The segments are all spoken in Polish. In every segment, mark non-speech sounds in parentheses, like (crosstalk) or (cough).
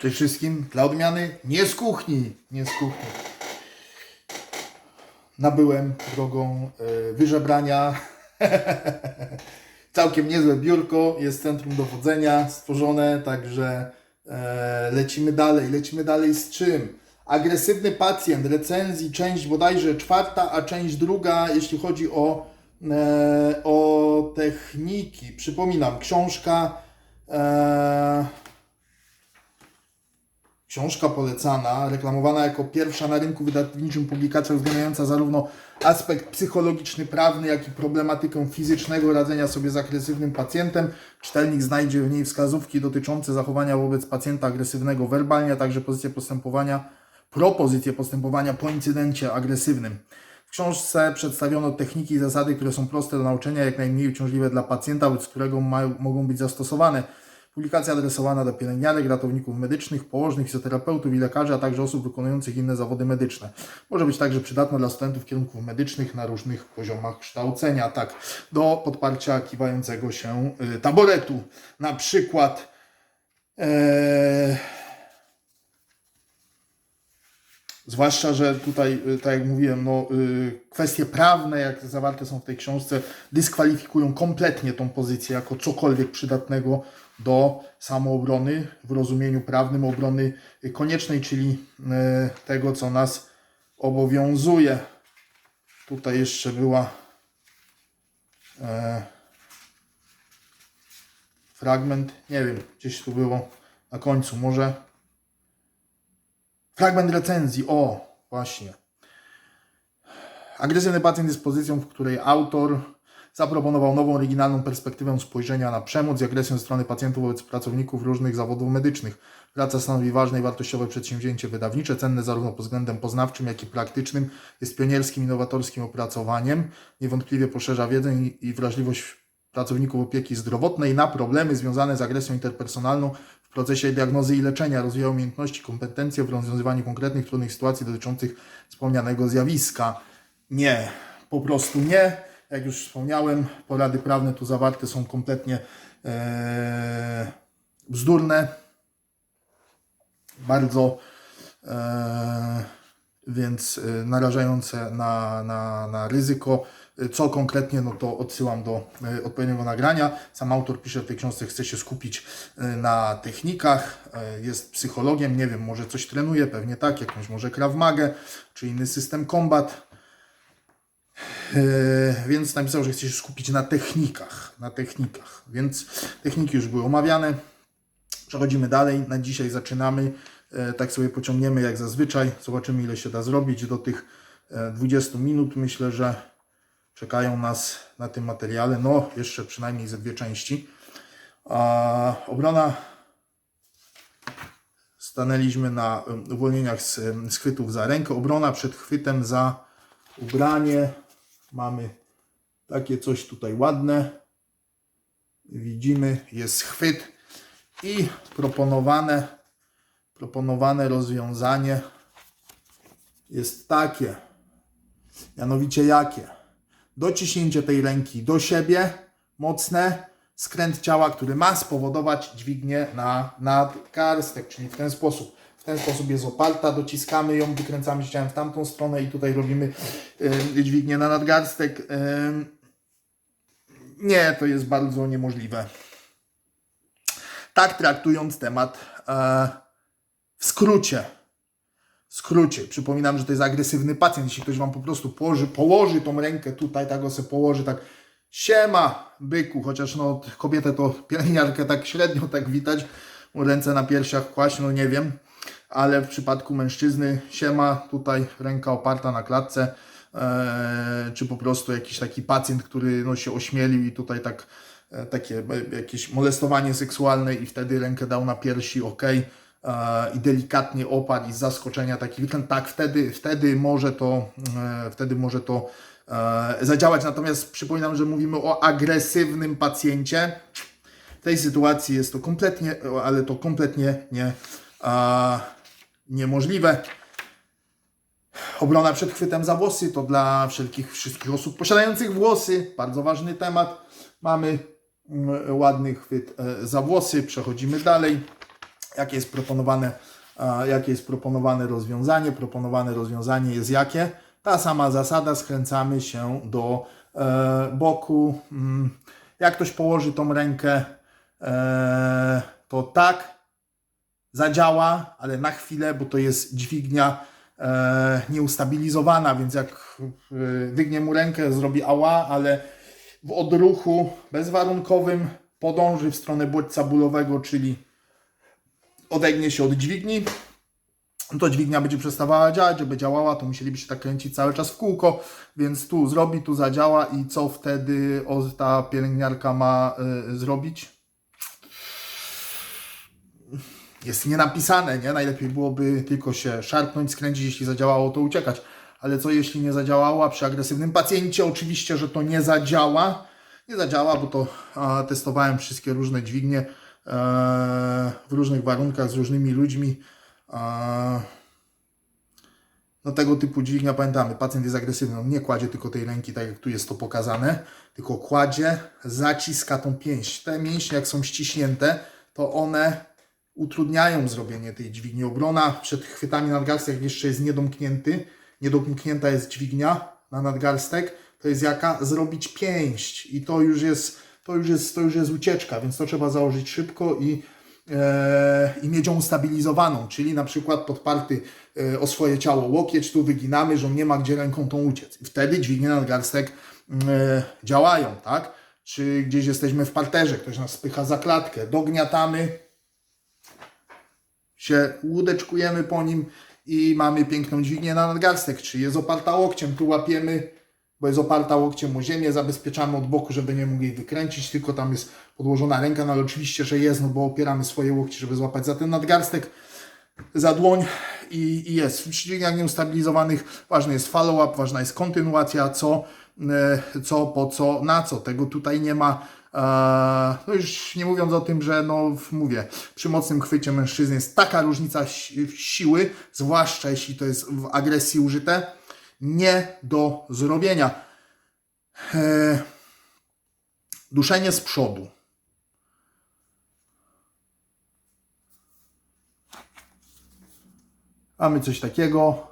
Cześć wszystkim. Dla odmiany nie z kuchni. Nie z kuchni. Nabyłem drogą e, wyżebrania. (laughs) Całkiem niezłe biurko. Jest centrum dowodzenia stworzone, także e, lecimy dalej. Lecimy dalej z czym? Agresywny pacjent, recenzji, część bodajże czwarta, a część druga, jeśli chodzi o, e, o techniki. Przypominam, książka. E, Książka polecana, reklamowana jako pierwsza na rynku wydawniczym publikacja uwzględniająca zarówno aspekt psychologiczny, prawny, jak i problematykę fizycznego radzenia sobie z agresywnym pacjentem. Czytelnik znajdzie w niej wskazówki dotyczące zachowania wobec pacjenta agresywnego werbalnie, a także pozycję postępowania, propozycję postępowania po incydencie agresywnym. W książce przedstawiono techniki i zasady, które są proste do nauczenia, jak najmniej uciążliwe dla pacjenta, wobec którego mają, mogą być zastosowane. Publikacja adresowana do pielęgniarek, ratowników medycznych, położnych, fizjoterapeutów i lekarzy, a także osób wykonujących inne zawody medyczne. Może być także przydatna dla studentów kierunków medycznych na różnych poziomach kształcenia. Tak, do podparcia kiwającego się y, taboretu. Na przykład e, Zwłaszcza, że tutaj, y, tak jak mówiłem, no, y, kwestie prawne, jak zawarte są w tej książce, dyskwalifikują kompletnie tą pozycję jako cokolwiek przydatnego do samoobrony w rozumieniu prawnym, obrony koniecznej, czyli y, tego, co nas obowiązuje. Tutaj jeszcze była e, fragment, nie wiem, gdzieś tu było na końcu, może Fragment recenzji. O, właśnie. Agresywny pacjent jest pozycją, w której autor zaproponował nową, oryginalną perspektywę spojrzenia na przemoc i agresję ze strony pacjentów wobec pracowników różnych zawodów medycznych. Praca stanowi ważne i wartościowe przedsięwzięcie wydawnicze, cenne zarówno pod względem poznawczym, jak i praktycznym. Jest pionierskim, innowatorskim opracowaniem. Niewątpliwie poszerza wiedzę i wrażliwość pracowników opieki zdrowotnej na problemy związane z agresją interpersonalną w procesie diagnozy i leczenia, rozwija umiejętności, kompetencje w rozwiązywaniu konkretnych, trudnych sytuacji dotyczących wspomnianego zjawiska. Nie, po prostu nie. Jak już wspomniałem, porady prawne tu zawarte są kompletnie e, bzdurne, bardzo e, więc e, narażające na, na, na ryzyko. Co konkretnie, no to odsyłam do e, odpowiedniego nagrania. Sam autor pisze w tej książce, chce się skupić e, na technikach, jest psychologiem, nie wiem, może coś trenuje, pewnie tak, jakąś może Krav Magę, czy inny system combat. E, Więc napisał, że chce się skupić na technikach, na technikach. Więc techniki już były omawiane. Przechodzimy dalej. Na dzisiaj zaczynamy. E, Tak sobie pociągniemy jak zazwyczaj. Zobaczymy, ile się da zrobić. Do tych e, 20 minut myślę, że czekają nas na tym materiale. No, jeszcze przynajmniej ze dwie części. A, obrona. Stanęliśmy na uwolnieniach z, z chwytów za rękę. Obrona przed chwytem za ubranie. Mamy takie coś tutaj ładne. Widzimy, jest chwyt i proponowane, proponowane rozwiązanie jest takie. Mianowicie jakie? Dociśnięcie tej ręki do siebie, mocne, skręt ciała, który ma spowodować dźwignię na nadgarstek, czyli w ten sposób. W ten sposób jest oparta, dociskamy ją, wykręcamy się w tamtą stronę i tutaj robimy y, dźwignię na nadgarstek. Nie, to jest bardzo niemożliwe. Tak traktując temat e, w skrócie. W skrócie. Przypominam, że to jest agresywny pacjent. Jeśli ktoś Wam po prostu położy, położy tą rękę tutaj, tak go se położy, tak siema, byku, chociaż no kobietę to pielęgniarkę tak średnio tak widać, mu ręce na piersiach kłaść, no nie wiem, ale w przypadku mężczyzny siema, tutaj ręka oparta na klatce, e, czy po prostu jakiś taki pacjent, który no, się ośmielił i tutaj tak e, takie e, jakieś molestowanie seksualne i wtedy rękę dał na piersi, ok, i delikatnie oparł i z zaskoczenia taki tak, wtedy, wtedy może to, wtedy może to zadziałać. Natomiast przypominam, że mówimy o agresywnym pacjencie. W tej sytuacji jest to kompletnie, ale to kompletnie nie, niemożliwe. Obrona przed chwytem za włosy to dla wszelkich wszystkich osób posiadających włosy. Bardzo ważny temat. Mamy mm, ładny chwyt e, za włosy. Przechodzimy dalej. jakie jest proponowane, jakie jest proponowane rozwiązanie. Proponowane rozwiązanie jest jakie? Ta sama zasada, skręcamy się do e, boku. Mm, Jak ktoś położy tą rękę, e, to tak zadziała, ale na chwilę, bo to jest dźwignia e, nieustabilizowana, więc jak e, wygnie mu rękę, zrobi ała, ale w odruchu bezwarunkowym podąży w stronę bodźca bólowego, czyli odegnie się od dźwigni, to dźwignia będzie przestawała działać, żeby działała, to musielibyście tak kręcić cały czas w kółko, więc tu zrobi, tu zadziała i co wtedy ta pielęgniarka ma y, zrobić? Jest nie napisane, nie? Najlepiej byłoby tylko się szarpnąć, skręcić, jeśli zadziałało, to uciekać. Ale co jeśli nie zadziałała przy agresywnym pacjencie? Oczywiście, że to nie zadziała. Nie zadziała, bo to a, testowałem wszystkie różne dźwignie e, w różnych warunkach z różnymi ludźmi. E, no tego typu dźwignia, pamiętamy, pacjent jest agresywny, on nie kładzie tylko tej ręki, tak jak tu jest to pokazane, tylko kładzie, zaciska tą pięść. Te mięśnie, jak są ściśnięte, to one utrudniają zrobienie tej dźwigni. Obrona przed chwytami nadgarstek jeszcze jest niedomknięty, niedomknięta jest dźwignia na nadgarstek, to jest jaka? Zrobić pięść i to już jest, to już jest, to już jest ucieczka, więc to trzeba założyć szybko i e, i mieć ją ustabilizowaną, czyli na przykład podparty e, o swoje ciało łokieć, tu wyginamy, że on nie ma gdzie ręką tą uciec. I wtedy dźwignie nadgarstek e, działają, tak? Czy gdzieś jesteśmy w parterze, ktoś nas spycha za klatkę, dogniatamy, się łódeczkujemy po nim i mamy piękną dźwignię na nadgarstek, czy jest oparta łokciem, tu łapiemy, bo jest oparta łokciem o ziemię, zabezpieczamy od boku, żeby nie jej wykręcić, tylko tam jest podłożona ręka, no ale oczywiście, że jest, no bo opieramy swoje łokcie, żeby złapać za ten nadgarstek, za dłoń i, i jest. W dźwigniach nieustabilizowanych ważny jest follow-up, ważna jest kontynuacja, co, e, co, po co, na co. Tego tutaj nie ma. Eee, No już nie mówiąc o tym, że no mówię, przy mocnym chwycie mężczyzny jest taka różnica si- siły, zwłaszcza jeśli to jest w agresji użyte, nie do zrobienia. Eee, Duszenie z przodu. Mamy coś takiego.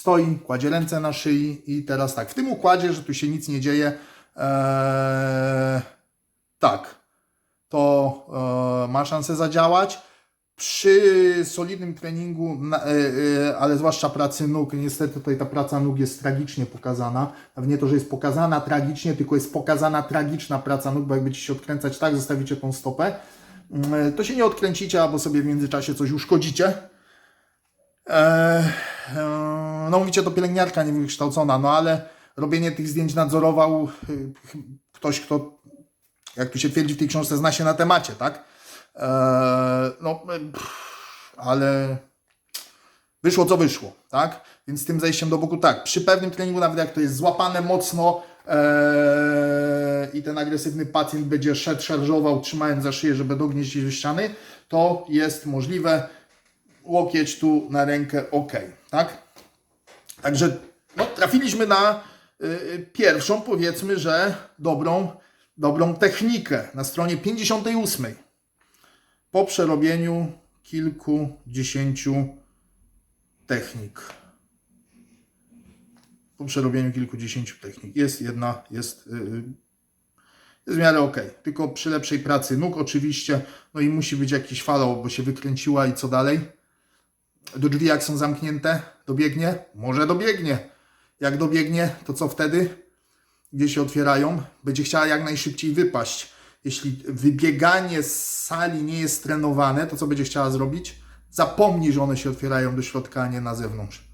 Stoi, kładzie ręce na szyi i teraz tak, w tym układzie, że tu się nic nie dzieje, eee, tak, to e, ma szansę zadziałać. Przy solidnym treningu, na, e, e, ale zwłaszcza pracy nóg, niestety tutaj ta praca nóg jest tragicznie pokazana. Nie to, że jest pokazana tragicznie, tylko jest pokazana tragiczna praca nóg, bo jak będziecie się odkręcać tak, zostawicie tą stopę, mm, to się nie odkręcicie, albo sobie w międzyczasie coś uszkodzicie. Eee, e, no mówicie, to pielęgniarka niewykształcona, no ale robienie tych zdjęć nadzorował y, ktoś, kto, jak tu się twierdzi w tej książce, zna się na temacie, tak? Eee, no, y, pff, ale wyszło co wyszło, tak? Więc z tym zejściem do boku tak, przy pewnym treningu, nawet jak to jest złapane mocno eee, i ten agresywny pacjent będzie szedł, szarżował, trzymając za szyję, żeby dognieść do ściany, to jest możliwe łokieć tu na rękę, ok, tak? Także no, trafiliśmy na y, y, pierwszą, powiedzmy, że dobrą, dobrą technikę na stronie 58. Po przerobieniu kilkudziesięciu technik. Po przerobieniu kilkudziesięciu technik. Jest jedna, jest, y, y, jest w miarę ok. Tylko przy lepszej pracy nóg oczywiście, no i musi być jakiś follow, bo się wykręciła i co dalej? Do drzwi, jak są zamknięte, dobiegnie? Może dobiegnie. Jak dobiegnie, to co wtedy? Gdzie się otwierają? Będzie chciała jak najszybciej wypaść. Jeśli wybieganie z sali nie jest trenowane, to co będzie chciała zrobić? Zapomnij, że one się otwierają do środka, a nie na zewnątrz.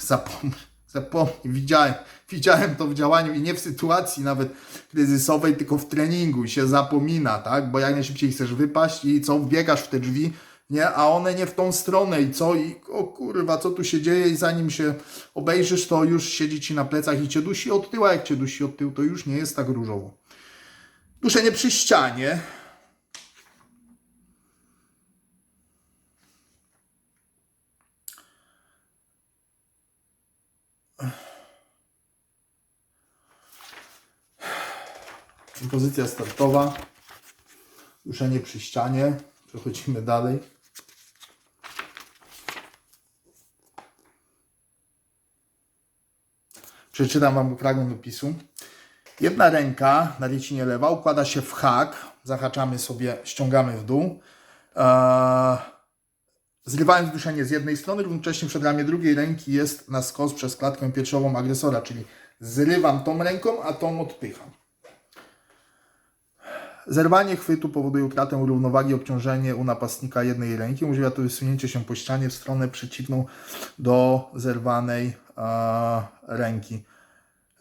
Zapomnij. Zapomnij, widziałem, widziałem to w działaniu i nie w sytuacji nawet kryzysowej, tylko w treningu się zapomina, tak? Bo jak najszybciej chcesz wypaść i co, wbiegasz w te drzwi, nie? A one nie w tą stronę i co? I o kurwa, co tu się dzieje? I zanim się obejrzysz, to już siedzi ci na plecach i cię dusi od tyłu, jak cię dusi od tyłu, to już nie jest tak różowo. Duszenie przy ścianie. Pozycja startowa. Duszenie przy ścianie. Przechodzimy dalej. Przeczytam Wam fragment opisu. Jedna ręka na rycinie lewa układa się w hak. Zahaczamy sobie, ściągamy w dół. Eee, zrywając duszenie z jednej strony, równocześnie przed ramię drugiej ręki jest na skos przez klatkę piersiową agresora, czyli zrywam tą ręką, a tą odpycham. Zerwanie chwytu powoduje utratę równowagi, obciążenie u napastnika jednej ręki. Umożliwia to wysunięcie się po ścianie w stronę przeciwną do zerwanej ręki.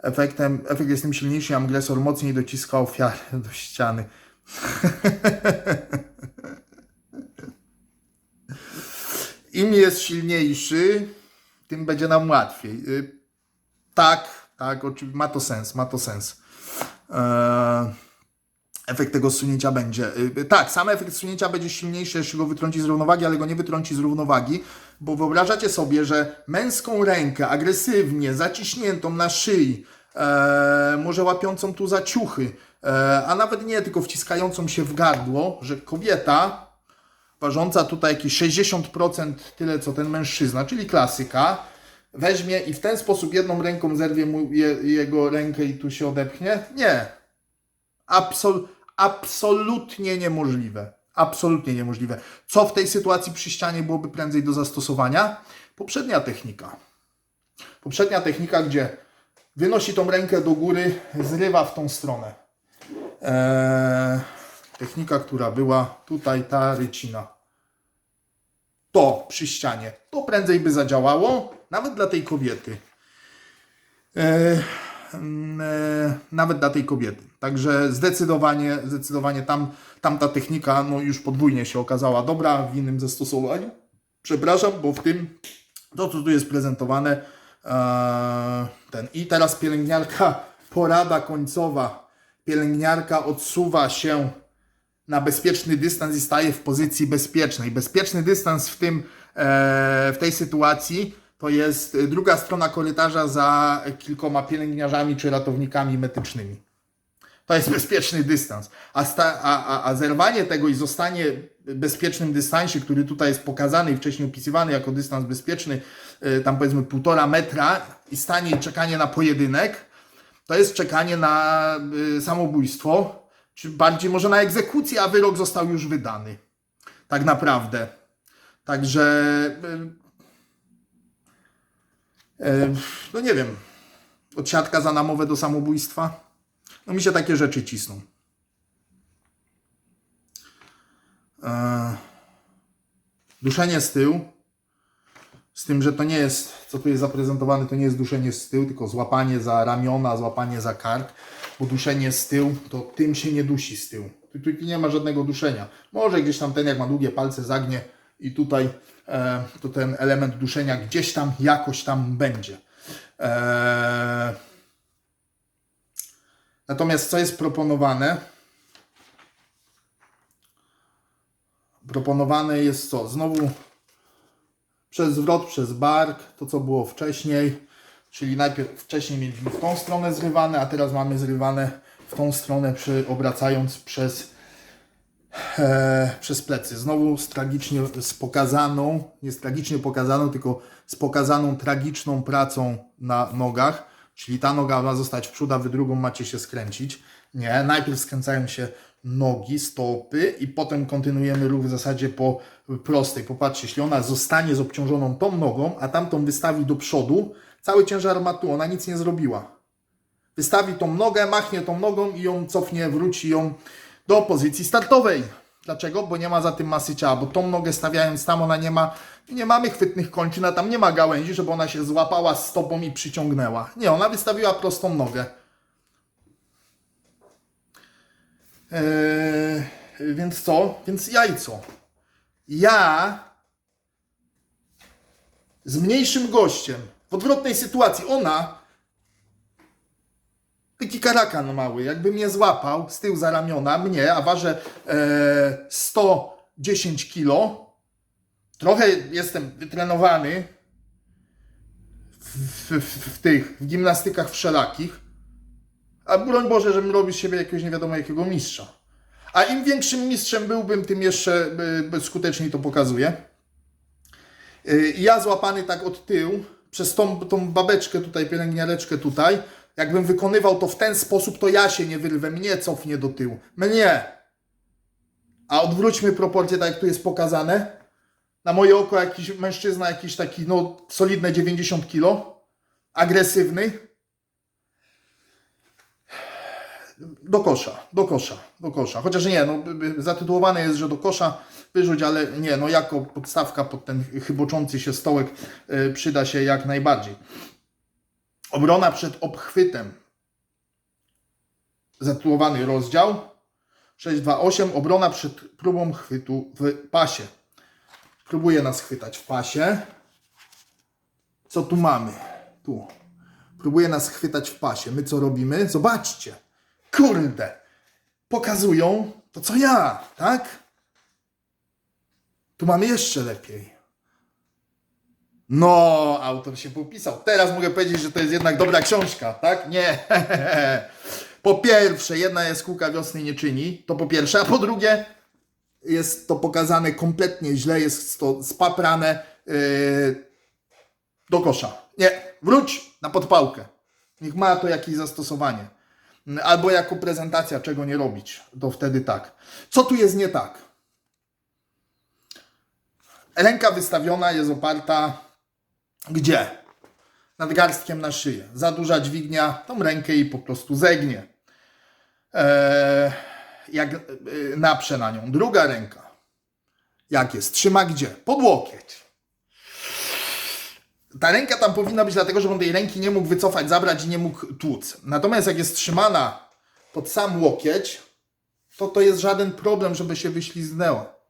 Efektem, efekt jest tym silniejszy, agresor mocniej dociska ofiarę (laughs) do ściany. (laughs) Im jest silniejszy, tym będzie nam łatwiej. Y, Tak, tak, oczywiście ma to sens, ma to sens. Eee, efekt tego sunięcia będzie. y, Tak, sam efekt sunięcia będzie silniejszy, jeśli go wytrąci z równowagi, ale go nie wytrąci z równowagi, bo wyobrażacie sobie, że męską rękę agresywnie zaciśniętą na szyi, e, może łapiącą tu za ciuchy, e, a nawet nie, tylko wciskającą się w gardło, że kobieta ważąca tutaj jakieś 60% tyle co ten mężczyzna, czyli klasyka, weźmie i w ten sposób jedną ręką zerwie mu je, jego rękę i tu się odepchnie? Nie. Absol, absolutnie niemożliwe. Absolutnie niemożliwe. Co w tej sytuacji przy ścianie byłoby prędzej do zastosowania? Poprzednia technika. Poprzednia technika, gdzie wynosi tą rękę do góry, zrywa w tą stronę. Eee, technika, która była tutaj, ta rycina. To przy ścianie. To prędzej by zadziałało, nawet dla tej kobiety. Eee, nawet dla tej kobiety. Także zdecydowanie, zdecydowanie tam, tamta technika no już podwójnie się okazała dobra w innym zastosowaniu. Przepraszam, bo w tym, to co tu jest prezentowane, e, ten. I teraz pielęgniarka, (laughs) porada końcowa. Pielęgniarka odsuwa się na bezpieczny dystans i staje w pozycji bezpiecznej. Bezpieczny dystans w, tym, e, w tej sytuacji to jest druga strona korytarza za kilkoma pielęgniarzami czy ratownikami medycznymi. To jest bezpieczny dystans. A, sta, a, a, a zerwanie tego i zostanie bezpiecznym dystansie, który tutaj jest pokazany i wcześniej opisywany jako dystans bezpieczny, y, tam powiedzmy półtora metra i stanie i czekanie na pojedynek, to jest czekanie na y, samobójstwo, czy bardziej może na egzekucję, a wyrok został już wydany. Tak naprawdę. Także y, y, no nie wiem, od siatka za namowę do samobójstwa. No mi się takie rzeczy cisną. Eee, duszenie z tyłu. Z tym, że to nie jest, co tu jest zaprezentowane, to nie jest duszenie z tyłu, tylko złapanie za ramiona, złapanie za kark. Bo duszenie z tyłu, to tym się nie dusi z tyłu. Tu, tu nie ma żadnego duszenia. Może gdzieś tam ten, jak ma długie palce, zagnie i tutaj e, to ten element duszenia gdzieś tam, jakoś tam będzie. Eee, Natomiast co jest proponowane? Proponowane jest co? Znowu przez zwrot, przez bark, to co było wcześniej. Czyli najpierw wcześniej mieliśmy w tą stronę zrywane, a teraz mamy zrywane w tą stronę, przy, obracając przez, e, przez plecy. Znowu z tragicznie z pokazaną, nie z tragicznie pokazaną, tylko z pokazaną tragiczną pracą na nogach. Czyli ta noga ma zostać w przód, a wy drugą macie się skręcić. Nie, najpierw skręcają się nogi, stopy i potem kontynuujemy ruch w zasadzie po prostej. Popatrzcie, jeśli ona zostanie z obciążoną tą nogą, a tamtą wystawi do przodu, cały ciężar ma tu, ona nic nie zrobiła. Wystawi tą nogę, machnie tą nogą i ją cofnie, wróci ją do pozycji startowej. Dlaczego? Bo nie ma za tym masy ciała, bo tą nogę stawiając tam, ona nie ma, nie mamy chwytnych kończyn, a tam nie ma gałęzi, żeby ona się złapała stopą i przyciągnęła. Nie, ona wystawiła prostą nogę. Eee, więc co? Więc jajco. Ja z mniejszym gościem w odwrotnej sytuacji, ona taki karakan mały, jakby mnie złapał z tyłu za ramiona, mnie, a ważę e, 110 kilo, trochę jestem wytrenowany w, w, w tych w gimnastykach wszelakich, a broń Boże, żebym robił z siebie jakiegoś nie wiadomo jakiego mistrza. A im większym mistrzem byłbym, tym jeszcze skuteczniej to pokazuję. Y, Ja złapany tak od tyłu, przez tą, tą babeczkę tutaj, pielęgniareczkę tutaj, jakbym wykonywał to w ten sposób, to ja się nie wyrwę, mnie cofnie do tyłu. Mnie. A odwróćmy proporcje, tak jak tu jest pokazane. Na moje oko jakiś mężczyzna, jakiś taki, no, solidne 90 kg, agresywny. Do kosza, do kosza, do kosza. Chociaż nie, no, zatytułowane jest, że do kosza wyrzuć, ale nie, no jako podstawka pod ten chyboczący się stołek y, przyda się jak najbardziej. Obrona przed obchwytem. Zatytułowany rozdział 628. Obrona przed próbą chwytu w pasie. Próbuje nas chwytać w pasie. Co tu mamy? Tu. Próbuje nas chwytać w pasie. My co robimy? Zobaczcie. Kurde. Pokazują to co ja, tak? Tu mamy jeszcze lepiej. No, autor się popisał. Teraz mogę powiedzieć, że to jest jednak dobra książka, tak? Nie. (laughs) Po pierwsze, jedna jaskółka wiosny nie czyni, to po pierwsze, a po drugie, jest to pokazane kompletnie źle, jest to spaprane yy, do kosza. Nie, wróć na podpałkę. Niech ma to jakieś zastosowanie. Albo jako prezentacja, czego nie robić. To wtedy tak. Co tu jest nie tak? Ręka wystawiona jest oparta gdzie? Nadgarstkiem na szyję. Za duża dźwignia, tą rękę i po prostu zegnie. Eee, jak e, naprze na nią. Druga ręka. Jak jest? Trzyma gdzie? Pod łokieć. Ta ręka tam powinna być dlatego, żeby on tej ręki nie mógł wycofać, zabrać i nie mógł tłuc. Natomiast jak jest trzymana pod sam łokieć, to to jest żaden problem, żeby się wyśliznęła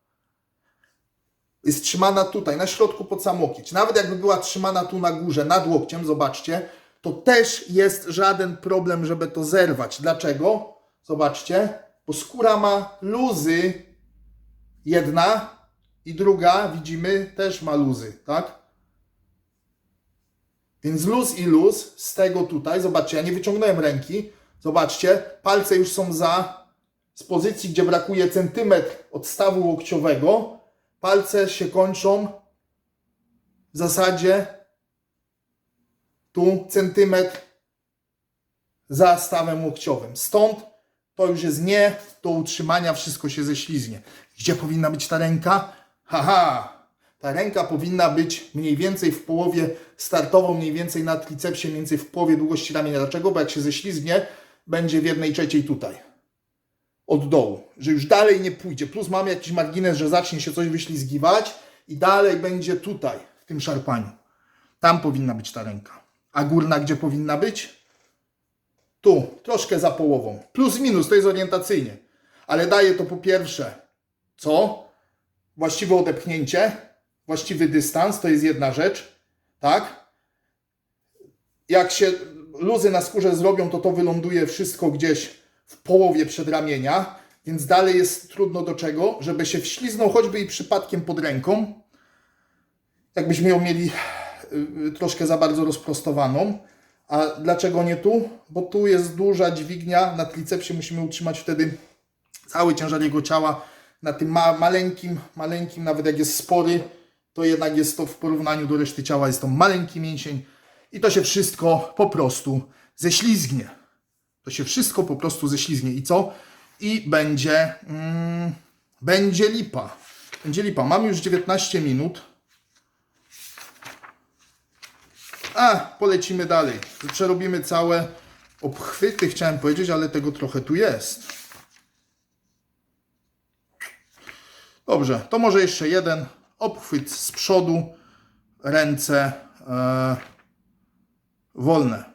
jest trzymana tutaj, na środku pod sam łokieć. Nawet jakby była trzymana tu na górze, nad łokciem, zobaczcie, to też jest żaden problem, żeby to zerwać. Dlaczego? Zobaczcie, bo skóra ma luzy. Jedna i druga, widzimy, też ma luzy, tak? Więc luz i luz z tego tutaj, zobaczcie, ja nie wyciągnąłem ręki, zobaczcie, palce już są za, z pozycji, gdzie brakuje centymetr od stawu łokciowego, palce się kończą w zasadzie tu centymetr za stawem łokciowym. Stąd to już jest nie do utrzymania, wszystko się ześlizgnie. Gdzie powinna być ta ręka? Haha! Ta ręka powinna być mniej więcej w połowie startową, mniej więcej na tricepsie, mniej więcej w połowie długości ramienia. Dlaczego? Bo jak się ześlizgnie, będzie w jednej trzeciej tutaj od dołu, że już dalej nie pójdzie. Plus mamy jakiś margines, że zacznie się coś wyślizgiwać i dalej będzie tutaj, w tym szarpaniu. Tam powinna być ta ręka. A górna gdzie powinna być? Tu, troszkę za połową. Plus minus, to jest orientacyjnie. Ale daje to po pierwsze, co? Właściwe odepchnięcie, właściwy dystans, to jest jedna rzecz, tak? Jak się luzy na skórze zrobią, to to wyląduje wszystko gdzieś w połowie przedramienia, więc dalej jest trudno do czego, żeby się wśliznął choćby i przypadkiem pod ręką. Jakbyśmy ją mieli y, troszkę za bardzo rozprostowaną. A dlaczego nie tu? Bo tu jest duża dźwignia, na tricepsie musimy utrzymać wtedy cały ciężar jego ciała. Na tym ma maleńkim, maleńkim, nawet jak jest spory, to jednak jest to w porównaniu do reszty ciała, jest to maleńki mięsień i to się wszystko po prostu ześlizgnie. To się wszystko po prostu ześlizgnie. I co? I będzie, mm, będzie lipa. Będzie lipa. Mam już 19 minut. A, polecimy dalej. Przerobimy całe obchwyty, chciałem powiedzieć, ale tego trochę tu jest. Dobrze, to może jeszcze jeden obchwyt z przodu, ręce e, wolne.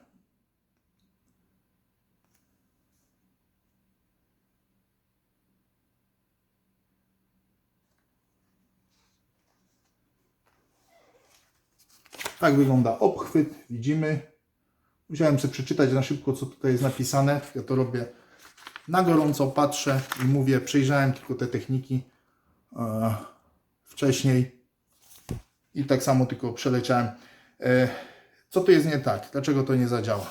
Tak wygląda obchwyt, widzimy. Musiałem sobie przeczytać na szybko, co tutaj jest napisane. Ja to robię na gorąco, patrzę i mówię, przejrzałem tylko te techniki e, wcześniej i tak samo tylko przeleciałem. E, co tu jest nie tak? Dlaczego to nie zadziała?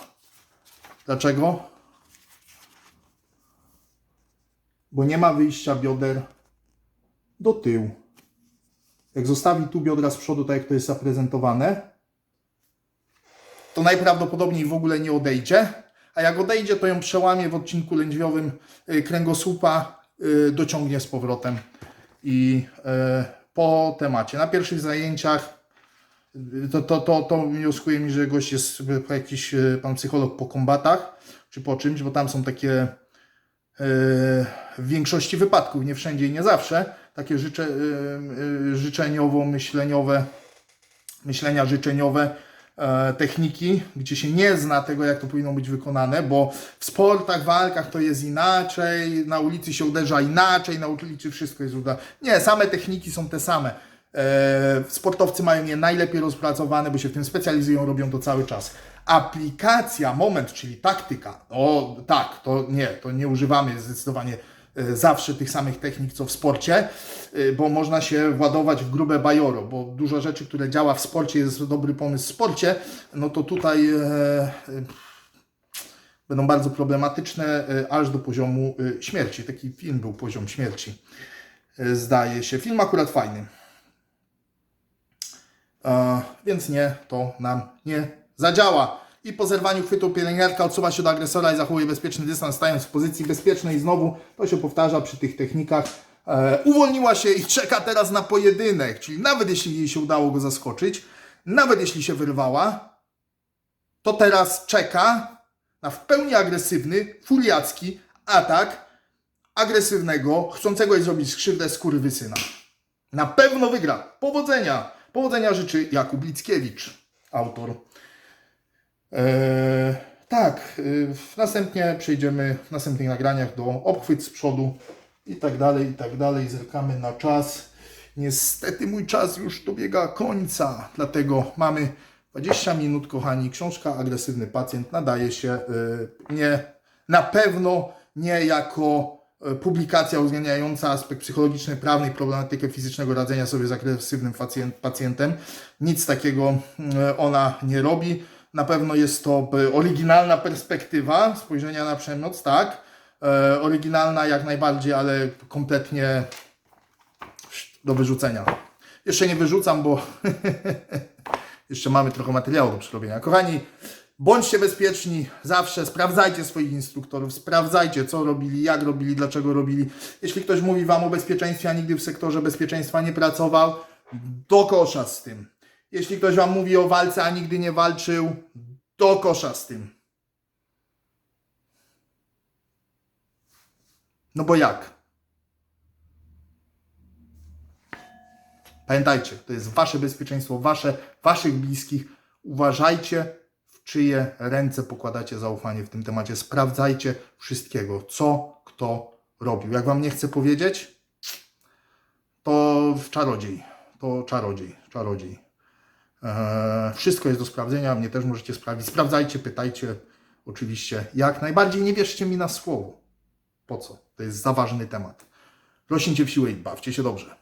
Dlaczego? bo nie ma wyjścia bioder do tyłu. Jak zostawi tu biodra z przodu, tak jak to jest zaprezentowane, to najprawdopodobniej w ogóle nie odejdzie, a jak odejdzie, to ją przełamie w odcinku lędźwiowym y, kręgosłupa, y, dociągnie z powrotem i y, po temacie. Na pierwszych zajęciach to, to, to, to wnioskuje mi, że gość jest jakiś pan psycholog po kombatach, czy po czymś, bo tam są takie w większości wypadków, nie wszędzie i nie zawsze, takie życze, życzeniowo-myśleniowe, myślenia życzeniowe, techniki, gdzie się nie zna tego, jak to powinno być wykonane, bo w sportach, walkach to jest inaczej, na ulicy się uderza inaczej, na ulicy wszystko jest uda. Nie, same techniki są te same. E, sportowcy mają je najlepiej rozpracowane, bo się w tym specjalizują, robią to cały czas. Aplikacja, moment, czyli taktyka, o tak, to nie, to nie używamy zdecydowanie e, zawsze tych samych technik, co w sporcie, e, bo można się władować w grube bajoro, bo dużo rzeczy, które działa w sporcie, jest dobry pomysł w sporcie, no to tutaj e, e, będą bardzo problematyczne, e, aż do poziomu e, śmierci. Taki film był Poziom Śmierci, e, zdaje się. Film akurat fajny. E, więc nie, to nam nie zadziała. I po zerwaniu chwytu pielęgniarka odsuwa się do agresora i zachowuje bezpieczny dystans, stając w pozycji bezpiecznej. Znowu to się powtarza przy tych technikach. E, uwolniła się i czeka teraz na pojedynek, czyli nawet jeśli jej się udało go zaskoczyć, nawet jeśli się wyrwała, to teraz czeka na w pełni agresywny, furiacki atak agresywnego, chcącego jej zrobić skrzywdę skórywysyna. Na pewno wygra. Powodzenia! Powodzenia życzy Jakub Lickiewicz, autor. Eee, tak, yy, następnie przejdziemy w następnych nagraniach do obchwyt z przodu i tak dalej, i tak dalej. Zerkamy na czas. Niestety mój czas już dobiega końca, dlatego mamy 20 minut, kochani. Książka Agresywny Pacjent nadaje się yy, nie, na pewno nie jako e, publikacja uwzględniająca aspekt psychologiczny, prawny i problematykę fizycznego radzenia sobie z agresywnym pacjent, pacjentem. Nic takiego e, ona nie robi. Na pewno jest to oryginalna perspektywa spojrzenia na przemoc, tak. E, oryginalna jak najbardziej, ale kompletnie do wyrzucenia. Jeszcze nie wyrzucam, bo (laughs) jeszcze mamy trochę materiału do przerobienia. Kochani, bądźcie bezpieczni zawsze, sprawdzajcie swoich instruktorów, sprawdzajcie co robili, jak robili, dlaczego robili. Jeśli ktoś mówi Wam o bezpieczeństwie, a nigdy w sektorze bezpieczeństwa nie pracował, do kosza z tym. Jeśli ktoś Wam mówi o walce, a nigdy nie walczył, do kosza z tym. No bo jak? Pamiętajcie, to jest wasze bezpieczeństwo, wasze, waszych bliskich. Uważajcie, w czyje ręce pokładacie zaufanie w tym temacie. Sprawdzajcie wszystkiego, co kto robił. Jak wam nie chcę powiedzieć, to czarodziej. To czarodziej, czarodziej. Eee, wszystko jest do sprawdzenia, mnie też możecie sprawdzić. Sprawdzajcie, pytajcie, oczywiście, jak najbardziej. Nie wierzcie mi na słowo. Po co? To jest za ważny temat. Rośnijcie w siłę i bawcie się dobrze.